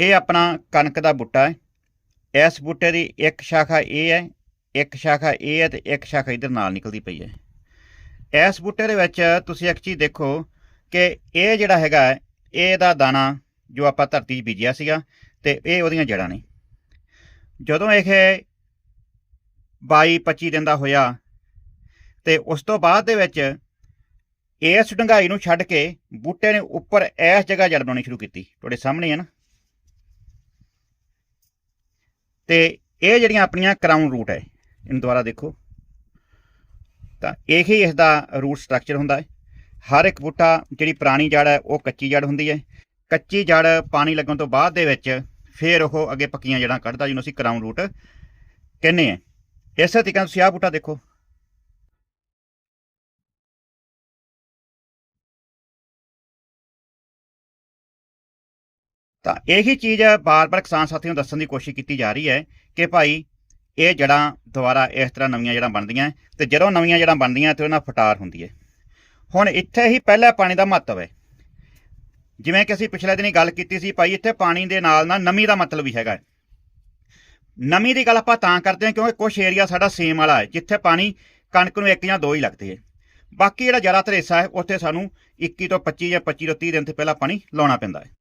ਇਹ ਆਪਣਾ ਕਣਕ ਦਾ ਬੂਟਾ ਹੈ। ਇਸ ਬੂਟੇ ਦੀ ਇੱਕ ਸ਼ਾਖਾ ਇਹ ਹੈ ਇੱਕ ਸ਼ਾਖਾ ਇਹ ਹੈ ਤੇ ਇੱਕ ਸ਼ਾਖਾ ਇਧਰ ਨਾਲ ਨਿਕਲਦੀ ਪਈ ਹੈ। ਇਸ ਬੂਟੇ ਦੇ ਵਿੱਚ ਤੁਸੀਂ ਇੱਕ ਚੀਜ਼ ਦੇਖੋ ਕਿ ਇਹ ਜਿਹੜਾ ਹੈਗਾ ਹੈ, ਇਹ ਦਾ ਦਾਣਾ ਜੋ ਆਪਾਂ ਧਰਤੀ 'ਚ ਬੀਜਿਆ ਸੀਗਾ ਤੇ ਇਹ ਉਹਦੀਆਂ ਜੜ੍ਹਾਂ ਨੇ। ਜਦੋਂ ਇਹ 22 25 ਦਿਨ ਦਾ ਹੋਇਆ ਤੇ ਉਸ ਤੋਂ ਬਾਅਦ ਦੇ ਵਿੱਚ ਇਸ ਡੰਗਾਈ ਨੂੰ ਛੱਡ ਕੇ ਬੂਟੇ ਨੇ ਉੱਪਰ ਇਸ ਜਗ੍ਹਾ ਜੜ ਬਣਾਉਣੀ ਸ਼ੁਰੂ ਕੀਤੀ। ਤੁਹਾਡੇ ਸਾਹਮਣੇ ਹੈ ਨਾ। ਤੇ ਇਹ ਜਿਹੜੀਆਂ ਆਪਣੀਆਂ ਕਰਾਊਨ ਰੂਟ ਹੈ, ਇਹਨੂੰ ਦੁਬਾਰਾ ਦੇਖੋ। ਤਾਂ ਇਹੀ ਇਸ ਦਾ ਰੂਟ ਸਟਰਕਚਰ ਹੁੰਦਾ ਹੈ। ਹਰ ਇੱਕ ਬੂਟਾ ਜਿਹੜੀ ਪੁਰਾਣੀ ਜੜ ਹੈ, ਉਹ ਕੱਚੀ ਜੜ ਹੁੰਦੀ ਹੈ। ਕੱਚੀ ਜੜ ਪਾਣੀ ਲੱਗਣ ਤੋਂ ਬਾਅਦ ਦੇ ਵਿੱਚ ਫਿਰ ਉਹ ਅੱਗੇ ਪੱਕੀਆਂ ਜੜਾਂ ਕੱਢਦਾ, ਜਿਹਨੂੰ ਅਸੀਂ ਕਰਾਊਨ ਰੂਟ ਕਹਿੰਦੇ ਆ ਇਸੇ ਤਰੀਕੇ ਤੁਸੀਂ ਆਹ ਬੂਟਾ ਦੇਖੋ। ਤਾਂ ਇਹੀ ਚੀਜ਼ ਬਾਰ-ਬਾਰ ਕਿਸਾਨ ਸਾਥੀਆਂ ਨੂੰ ਦੱਸਣ ਦੀ ਕੋਸ਼ਿਸ਼ ਕੀਤੀ ਜਾ ਰਹੀ ਹੈ ਕਿ ਭਾਈ ਇਹ ਜੜਾਂ ਦੁਬਾਰਾ ਇਸ ਤਰ੍ਹਾਂ ਨਵੀਆਂ ਜੜਾਂ ਬਣਦੀਆਂ ਹੈ ਤੇ ਜਦੋਂ ਨਵੀਆਂ ਜੜਾਂ ਬਣਦੀਆਂ ਤੇ ਉਹਨਾਂ ਫਟਾਰ ਹੁੰਦੀ ਹੈ। ਹੁਣ ਇੱਥੇ ਹੀ ਪਹਿਲਾ ਪਾਣੀ ਦਾ ਮਹੱਤਵ ਹੈ। ਜਿਵੇਂ ਕਿ ਅਸੀਂ ਪਿਛਲੇ ਦਿਨੀ ਗੱਲ ਕੀਤੀ ਸੀ, ਭਾਈ ਇੱਥੇ ਪਾਣੀ ਦੇ ਨਾਲ ਨਾਲ ਨਮੀ ਦਾ ਮਤਲਬ ਵੀ ਹੈਗਾ ਨਮੀ ਦੀ ਗੱਲ ਆਪਾਂ ਤਾਂ ਕਰਦੇ ਹਾਂ ਕਿਉਂਕਿ ਕੁਝ ਏਰੀਆ ਸਾਡਾ ਸੇਮ ਵਾਲਾ ਹੈ, ਜਿੱਥੇ ਪਾਣੀ ਕਣਕ ਨੂੰ ਇੱਕ ਜਾਂ ਦੋ ਹੀ ਲੱਗਦੇ ਹੈ। ਬਾਕੀ ਜਿਹੜਾ ਜ਼ਿਆਦਾਤਰ ਹਿੱਸਾ ਹੈ, ਉੱਥੇ ਸਾਨੂੰ 21 ਤੋਂ 25 ਜਾਂ 25 ਤੋਂ 30 ਦਿਨ ਤੋਂ ਪਹਿਲਾਂ ਪਾਣੀ ਲਾਉਣਾ ਪੈਂਦਾ ਹੈ।